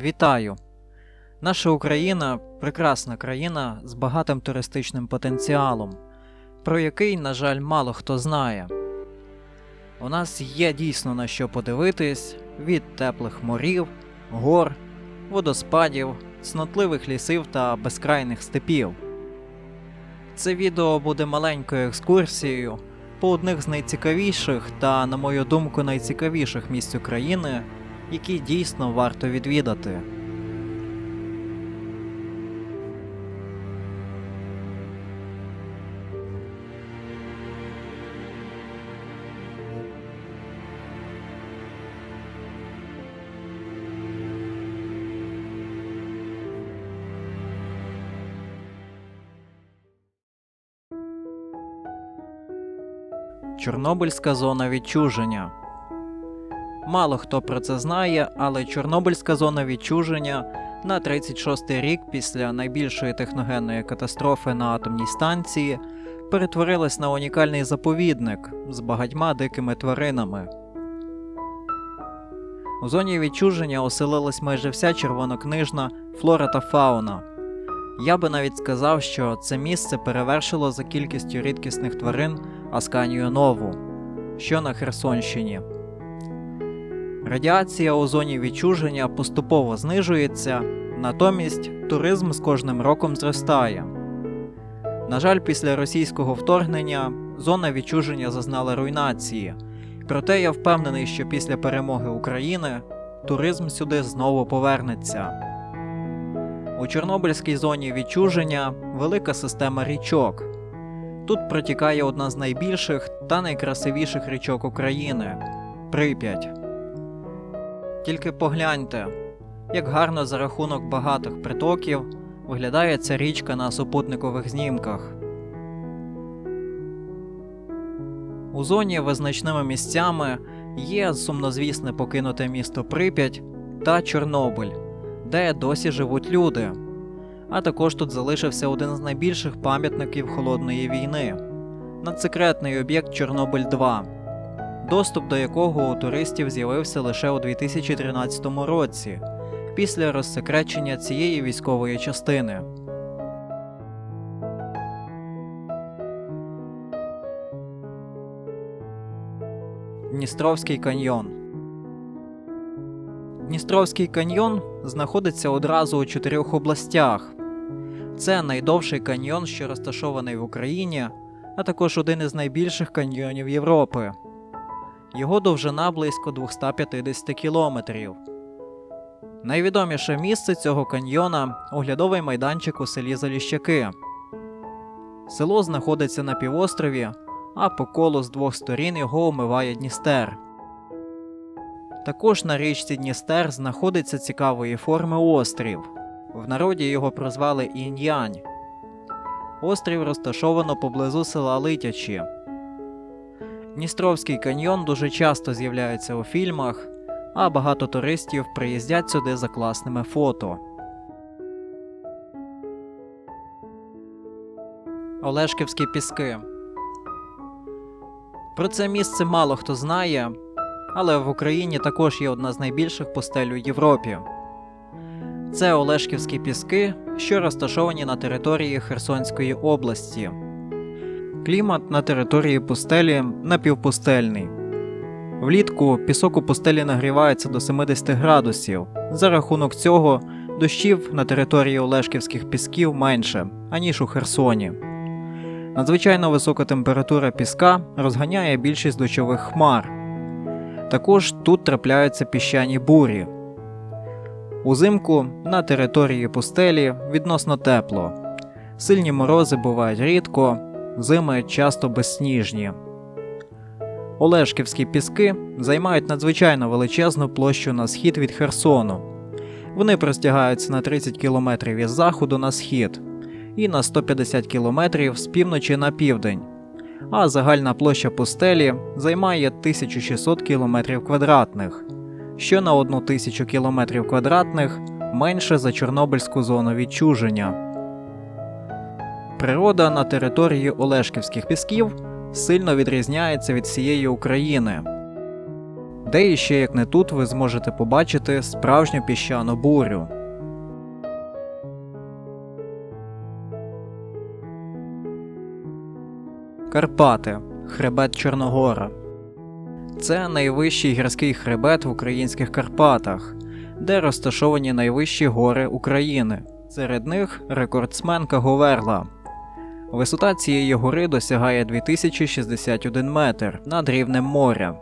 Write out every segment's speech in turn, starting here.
Вітаю! Наша Україна прекрасна країна з багатим туристичним потенціалом, про який, на жаль, мало хто знає. У нас є дійсно на що подивитись від теплих морів, гор, водоспадів, цнотливих лісів та безкрайних степів. Це відео буде маленькою екскурсією по одних з найцікавіших та, на мою думку, найцікавіших місць України, які дійсно варто відвідати. Чорнобильська зона відчуження. Мало хто про це знає, але Чорнобильська зона відчуження на 36-й рік після найбільшої техногенної катастрофи на атомній станції перетворилась на унікальний заповідник з багатьма дикими тваринами. У зоні відчуження оселилась майже вся червонокнижна флора та фауна. Я би навіть сказав, що це місце перевершило за кількістю рідкісних тварин Асканію Нову, що на Херсонщині. Радіація у зоні відчуження поступово знижується, натомість туризм з кожним роком зростає. На жаль, після російського вторгнення зона відчуження зазнала руйнації, проте я впевнений, що після перемоги України туризм сюди знову повернеться. У Чорнобильській зоні відчуження велика система річок. Тут протікає одна з найбільших та найкрасивіших річок України Прип'ять. Тільки погляньте, як гарно за рахунок багатих притоків виглядає ця річка на супутникових знімках. У зоні визначними місцями є сумнозвісне покинуте місто Прип'ять та Чорнобиль, де досі живуть люди. А також тут залишився один з найбільших пам'ятників холодної війни надсекретний об'єкт Чорнобиль 2 доступ до якого у туристів з'явився лише у 2013 році, після розсекречення цієї військової частини. Дністровський каньйон. Дністровський каньйон знаходиться одразу у чотирьох областях. Це найдовший каньйон, що розташований в Україні, а також один із найбільших каньйонів Європи. Його довжина близько 250 кілометрів. Найвідоміше місце цього каньйона оглядовий майданчик у селі Заліщаки. Село знаходиться на півострові, а по колу з двох сторін його омиває Дністер. Також на річці Дністер знаходиться цікавої форми острів. В народі його прозвали Інь-Янь. Острів розташовано поблизу села Литячі. Дністровський каньйон дуже часто з'являється у фільмах, а багато туристів приїздять сюди за класними фото. Олешківські піски. Про це місце мало хто знає, але в Україні також є одна з найбільших пустель у Європі. Це Олешківські піски, що розташовані на території Херсонської області. Клімат на території пустелі напівпустельний. Влітку пісок у пустелі нагрівається до 70 градусів. За рахунок цього дощів на території Олешківських пісків менше, аніж у Херсоні. Надзвичайно висока температура піска розганяє більшість дощових хмар. Також тут трапляються піщані бурі. Узимку на території пустелі відносно тепло. Сильні морози бувають рідко, зими часто безсніжні. Олешківські піски займають надзвичайно величезну площу на схід від Херсону. Вони простягаються на 30 кілометрів із заходу на схід і на 150 кілометрів з півночі на південь. А загальна площа пустелі займає 1600 кілометрів квадратних, що на 1000 кілометрів квадратних менше за Чорнобильську зону відчуження. Природа на території Олешківських пісків сильно відрізняється від всієї України. Де іще, як не тут, ви зможете побачити справжню піщану бурю. Карпати хребет Чорногора. Це найвищий гірський хребет в українських Карпатах, де розташовані найвищі гори України. Серед них рекордсменка Говерла. Висота цієї гори досягає 2061 метр над рівнем моря.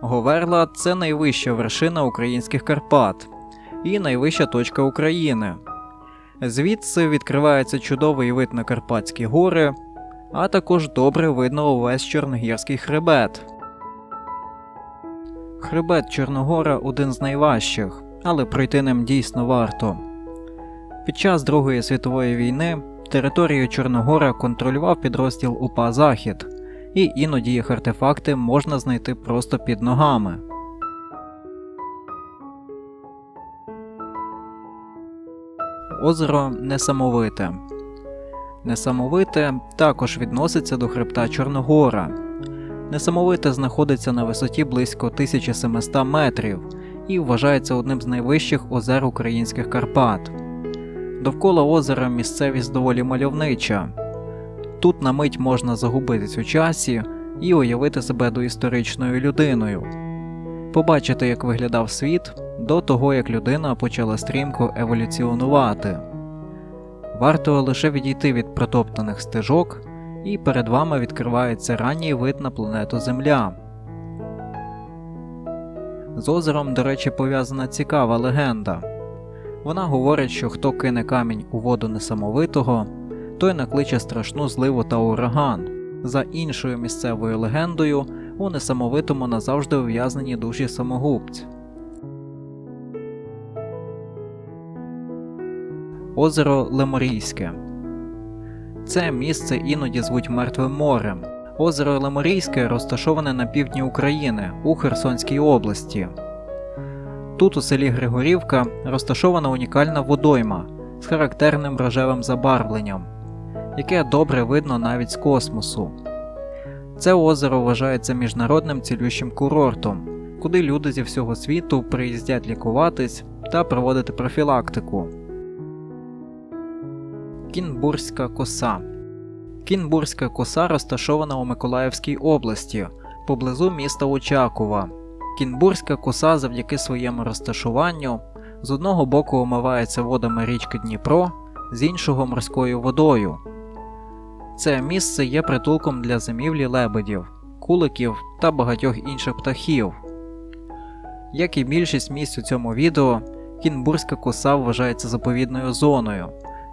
Говерла це найвища вершина українських Карпат і найвища точка України. Звідси відкривається чудовий вид на Карпатські гори, а також добре видно увесь Чорногірський хребет. Хребет Чорногора один з найважчих, але пройти ним дійсно варто. Під час Другої світової війни територію Чорногора контролював підрозділ УПА Захід, і іноді їх артефакти можна знайти просто під ногами. Озеро Несамовите. Несамовите також відноситься до хребта Чорногора. Несамовите знаходиться на висоті близько 1700 метрів і вважається одним з найвищих озер українських Карпат. Довкола озера місцевість доволі мальовнича. Тут на мить можна загубитись у часі і уявити себе доісторичною людиною, побачити, як виглядав світ до того, як людина почала стрімко еволюціонувати. Варто лише відійти від протоптаних стежок, і перед вами відкривається ранній вид на планету Земля. З озером, до речі, пов'язана цікава легенда. Вона говорить, що хто кине камінь у воду несамовитого, той накличе страшну зливу та ураган. За іншою місцевою легендою, у несамовитому назавжди ув'язнені душі самогубць. Озеро Леморійське. Це місце іноді звуть Мертвим морем. Озеро Леморійське розташоване на півдні України у Херсонській області. Тут у селі Григорівка розташована унікальна водойма з характерним рожевим забарвленням, яке добре видно навіть з космосу. Це озеро вважається міжнародним цілющим курортом, куди люди зі всього світу приїздять лікуватись та проводити профілактику. Кінбурзька коса. Кінбурзька коса розташована у Миколаївській області поблизу міста Очакова. Кінбурзька коса завдяки своєму розташуванню з одного боку омивається водами річки Дніпро, з іншого морською водою. Це місце є притулком для зимівлі лебедів, куликів та багатьох інших птахів. Як і більшість місць у цьому відео, Кінбурзька коса вважається заповідною зоною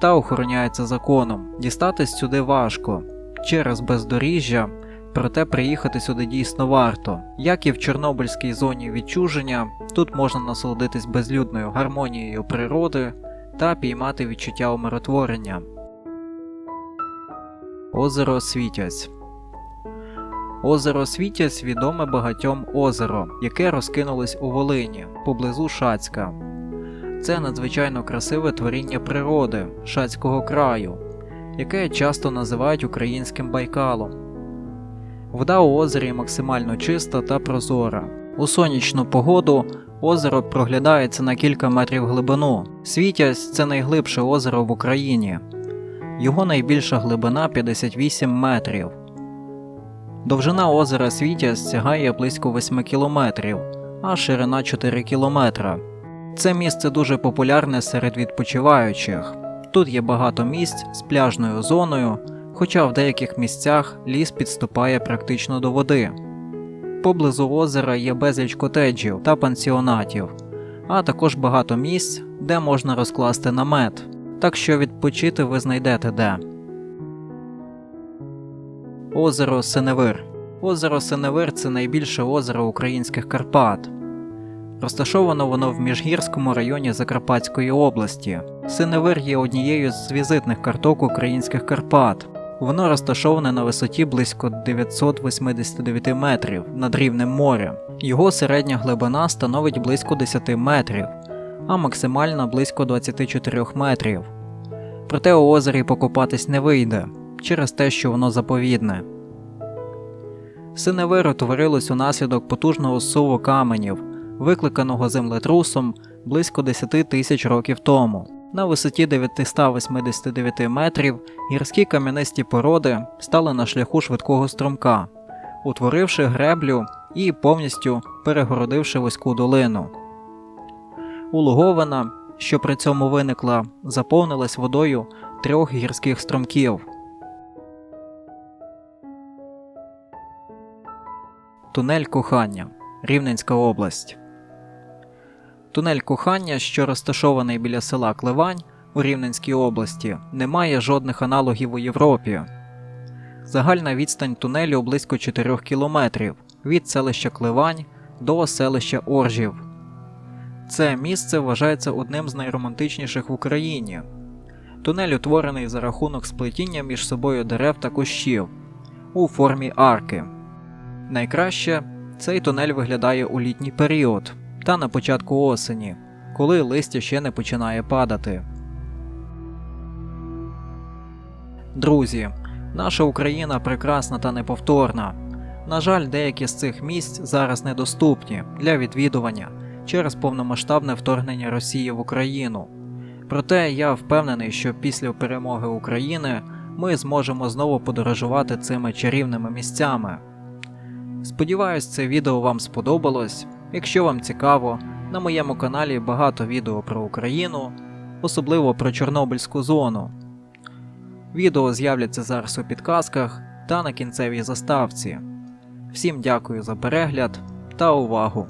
та охороняється законом. Дістатись сюди важко через бездоріжжя, проте приїхати сюди дійсно варто. Як і в Чорнобильській зоні відчуження, тут можна насолодитись безлюдною гармонією природи та піймати відчуття умиротворення. Озеро Світязь Озеро Світязь відоме багатьом озеро, яке розкинулось у Волині поблизу Шацька. Це надзвичайно красиве творіння природи Шацького краю, яке часто називають українським байкалом. Вода у озері максимально чиста та прозора. У сонячну погоду озеро проглядається на кілька метрів глибину. Світязь це найглибше озеро в Україні. Його найбільша глибина 58 метрів. Довжина озера Світязь сягає близько 8 кілометрів, а ширина 4 кілометра. Це місце дуже популярне серед відпочиваючих. Тут є багато місць з пляжною зоною, хоча в деяких місцях ліс підступає практично до води. Поблизу озера є безліч котеджів та пансіонатів, а також багато місць, де можна розкласти намет, так що відпочити ви знайдете де. Озеро Синевир. Озеро Синевир це найбільше озеро українських Карпат. Розташовано воно в Міжгірському районі Закарпатської області. Синевир є однією з візитних карток українських Карпат. Воно розташоване на висоті близько 989 метрів над рівнем моря. Його середня глибина становить близько 10 метрів, а максимальна близько 24 метрів. Проте у озері покупатись не вийде через те, що воно заповідне. Синевир утворилось унаслідок потужного суву каменів, викликаного землетрусом близько 10 тисяч років тому. На висоті 989 метрів гірські кам'янисті породи стали на шляху швидкого струмка, утворивши греблю і повністю перегородивши вузьку долину. Улуговина, що при цьому виникла, заповнилась водою трьох гірських струмків. Тунель кохання, Рівненська область. Тунель кохання, що розташований біля села Кливань у Рівненській області, не має жодних аналогів у Європі. Загальна відстань тунелю близько 4 кілометрів від селища Кливань до селища Оржів. Це місце вважається одним з найромантичніших в Україні. Тунель утворений за рахунок сплетіння між собою дерев та кущів у формі арки. Найкраще цей тунель виглядає у літній період та на початку осені, коли листя ще не починає падати. Друзі, наша Україна прекрасна та неповторна. На жаль, деякі з цих місць зараз недоступні для відвідування через повномасштабне вторгнення Росії в Україну. Проте я впевнений, що після перемоги України ми зможемо знову подорожувати цими чарівними місцями. Сподіваюсь, це відео вам сподобалось. Якщо вам цікаво, на моєму каналі багато відео про Україну, особливо про Чорнобильську зону. Відео з'являться зараз у підказках та на кінцевій заставці. Всім дякую за перегляд та увагу!